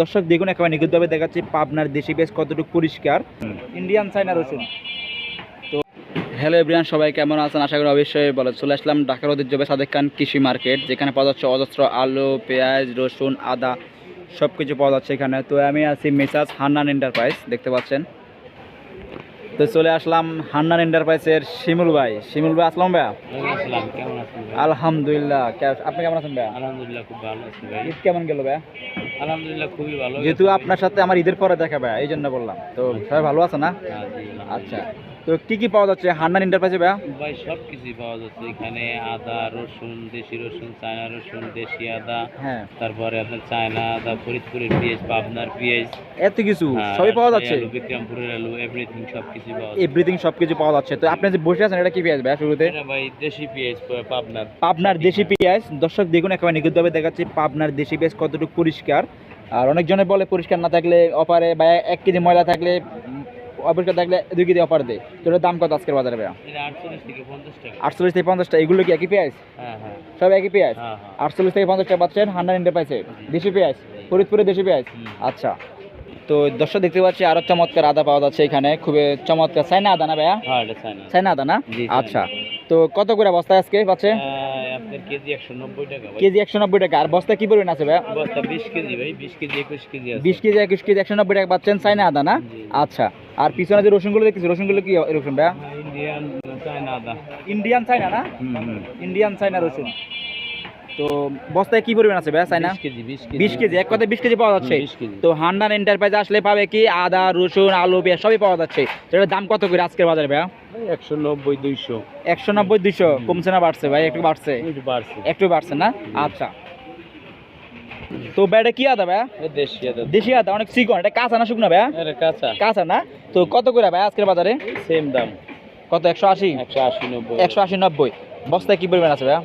দর্শক দেখুন একেবারে নিখুঁতভাবে দেখাচ্ছি পাবনার দেশি পেঁয়াজ কতটুকু পরিষ্কার। ইন্ডিয়ান চাইনা রসুন। তো হ্যালো এভরিয়ান সবাই কেমন আছেন? আশা করি অবশ্যই বলে চলে আসলাম ঢাকার ঐতিহ্যবে সাদেক খান কৃষি মার্কেট, যেখানে পাওয়া যাচ্ছে অজস্র আলু, পেঁয়াজ, রসুন, আদা সব কিছু পাওয়া যাচ্ছে এখানে। তো আমি আছি মেসাজ হান্নান এন্টারপ্রাইজ দেখতে পাচ্ছেন। তো চলে আসলাম হান্নান এন্টারপ্রাইজের শিমুল ভাই। শিমুল ভাই আসলাম ভাইয়া। আলহামদুলিল্লাহ আপনি কেমন আছেন ভাইয়া? আলহামদুলিল্লাহ খুব ভালো আছি ভাই। ঈদ কেমন গেল ভাইয়া? আলহামদুলিল্লাহ খুবই ভালো যেহেতু আপনার সাথে আমার ঈদের পরে দেখা ভাইয়া এই জন্য বললাম। তো সবাই ভালো আছে না? হ্যাঁ। আচ্ছা। তো কি কি পাওয়া যাচ্ছে? হান্নান এন্টারপ্রাইজে ভাইয়া? ভাই সব কিছুই পাওয়া যাচ্ছে। এখানে আদা রসুন দেশি রসুন চায়না রসুন দেশি আদা। হ্যাঁ। তারপরে আপনার চায়না আদা ফরিদপুরের পেঁয়াজ পাবনার পেঁয়াজ। এত কিছু? হ্যাঁ, সবই পাওয়া যাচ্ছে? আলু বিক্রমপুরের আলু এভরিথিং সব কিছুই পাওয়া যাচ্ছে। এভরিথিং সব কিছু পাওয়া যাচ্ছে। তো আপনি যে বসে আছেন এটা কি পেঁয়াজ ভাইয়া শুরুতে? এটা ভাই দেশি পেঁয়াজ পাবনার। পাবনার দেশি পেঁয়াজ। দর্শক দেখুন একেবারে নিখুঁতভাবে দেখাচ্ছি পাবনার দেশি পেঁয়াজ কতটুকু পরিষ্কার। আর অনেকজনে বলে পরিষ্কার না থাকলে অপারে বা এক কেজি ময়লা থাকলে অপরিষ্কার থাকলে দুই কেজি অফার দেয়। তো দাম কত আজকের বাজারে ভাইয়া? আটচল্লিশ থেকে পঞ্চাশ টাকা। পঞ্চাশটা এগুলো কি একই পেঁয়াজ হ্যাঁ হ্যাঁ। সব একই পেঁয়াজ হ্যাঁ আটচল্লিশ থেকে পঞ্চাশ টাকা পাচ্ছেন হান্ড্রেড এন্টারপ্রাইজে দেশি পেঁয়াজ ফরিদপুরে দেশি পেঁয়াজ আচ্ছা। তো দর্শক দেখতে পাচ্ছি আরও চমৎকার আদা পাওয়া যাচ্ছে এখানে। খুবই চমৎকার। চাইনা আদা না ভাইয়া? চাইনা আদা না? আচ্ছা। তো কত করে বস্তায় আজকে পাচ্ছে? কেজি একশো নব্বই টাকা ভাই। কেজি একশো নব্বই টাকা। আর বস্তা কি পরিমাণ আছে ভাইয়া? বিশ কেজি বিশ কেজি একুশ কেজি বিশ কেজি একুশ কেজি একশো নব্বই টাকা পাচ্ছেন চাইনা আদা না? আচ্ছা। আর পিছনে যে রসুনগুলো দেখতেছি রসুনগুলো কি রসুন ভাইয়া? ইন্ডিয়ান চায়না আদা ইন্ডিয়ান চাইনা না? ইন্ডিয়ান চাইনা রসুন। তো বস্তায় কি পরিমাণ আছে ভাইয়া চাইনা বিশ কেজি এক কথায় বিশ কেজি পাওয়া যাচ্ছে। তো হান্ডান এন্টারপ্রাইজ আসলে পাবে কি? আদা রসুন আলু পেঁয়াজ সবই পাওয়া যাচ্ছে। তো এটার দাম কত করে আজকের বাজারে ভাইয়া? একশো নব্বই দুইশো। একশো নব্বই দুইশো। কমছে না বাড়ছে ভাই? একটু বাড়ছে। একটু বাড়ছে। না? আচ্ছা। তো ভাইটা কি আদা ভাইয়া? দেশি আদা। দেশি আদা অনেক চিকন। এটা কাঁচা না শুকনো ভাইয়া? কাঁচা। কাঁচা না? তো কত করে ভাই আজকের বাজারে? সেম দাম। কত একশো আশি? একশো আশি নব্বই। একশো আশি নব্বই। বস্তায় কি পরিমাণ আছে ভাইয়া?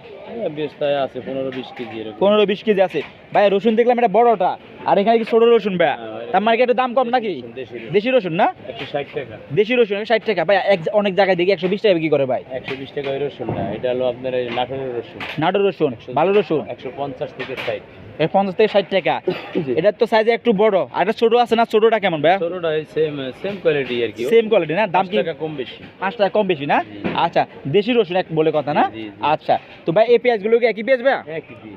আছে পনেরো বিশ কেজি পনেরো বিশ কেজি আছে। ভাই রসুন দেখলাম এটা বড়টা। আর এখানে কি ছোট রসুন ভাইয়া? হ্যাঁ, তার মার্কেটের দাম কম নাকি? দেশি রসুন। না? দেশি রসুন ষাট টাকা। ভাই অনেক জায়গায় দেখি একশো বিশ টাকা কি করে ভাই। একশো বিশ টাকা রসুন না এটা হলো আপনার নাটোরের রসুন। নাটোর রসুন ভালো রসুন। একশো পঞ্চাশ থেকে ষাট। এই পঞ্চাশ থেকে ষাট টাকা। এটার তো সাইজে একটু বড়। আর এটা ছোট আছে না? ছোটটা কেমন ভাইয়া? ছোটটা সেম সেম কোয়ালিটি আর কি। সেম কোয়ালিটি না? দাম কি টাকা কম বেশি। পাঁচ টাকা কম বেশি না? আচ্ছা দেশি রসুন এক বলে কথা না। আচ্ছা তো ভাই এই পেঁয়াজগুলো কি একই পেঁয়াজ ভাইয়া?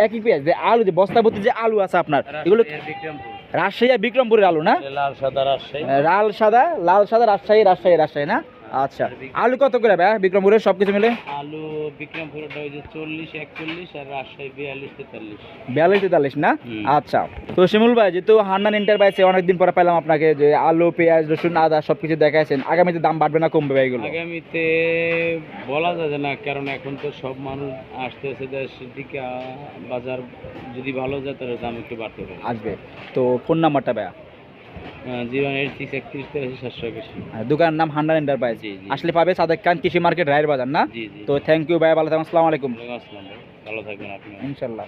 একই পেঁয়াজ। যে আলু যে বস্তা ভর্তি যে আলু আছে আপনার এগুলো রাজশাহী আর বিক্রমপুর। রাজশাহী আর বিক্রমপুরের আলু না? লাল সাদা রাজশাহী। লাল সাদা লাল সাদা রাজশাহী রাজশাহী রাজশাহী না? আচ্ছা। আলু কত করে ভাইয়া বিক্রমপুরের সব কিছু মিলে? আলু বিক্রমপুরটা ওই যে চল্লিশ একচল্লিশ আর রাজশাহী বিয়াল্লিশ তেতাল্লিশ। বিয়াল্লিশ তেতাল্লিশ না? আচ্ছা। তো শিমুল ভাই যেহেতু হান্নান এন্টারপ্রাইজে অনেকদিন পরে পেলাম আপনাকে যে আলু পেঁয়াজ রসুন আদা সব কিছু দেখাইছেন। আগামীতে দাম বাড়বে না কমবে ভাই এগুলো? আগামীতে বলা যাবে না কারণ এখন তো সব মানুষ আসতেছে দেশের দিকে বাজার যদি ভালো যায় তাহলে দাম একটু বাড়তে পারে। আসবে। তো ফোন নাম্বারটা ভাইয়া? জিরো এইট সিক্স একত্রিশ তেরাশি সাতশো একাশি। দোকানের নাম হান্ডার এন্টারপ্রাইজ। আসলে পাবে সাদেক খান কৃষি মার্কেট রায়ের বাজার না? তো থ্যাংক ইউ ভাই ভালো থাকুন আসসালামু আলাইকুম। আসসালাম ভালো থাকবেন আপনি ইনশাল্লাহ।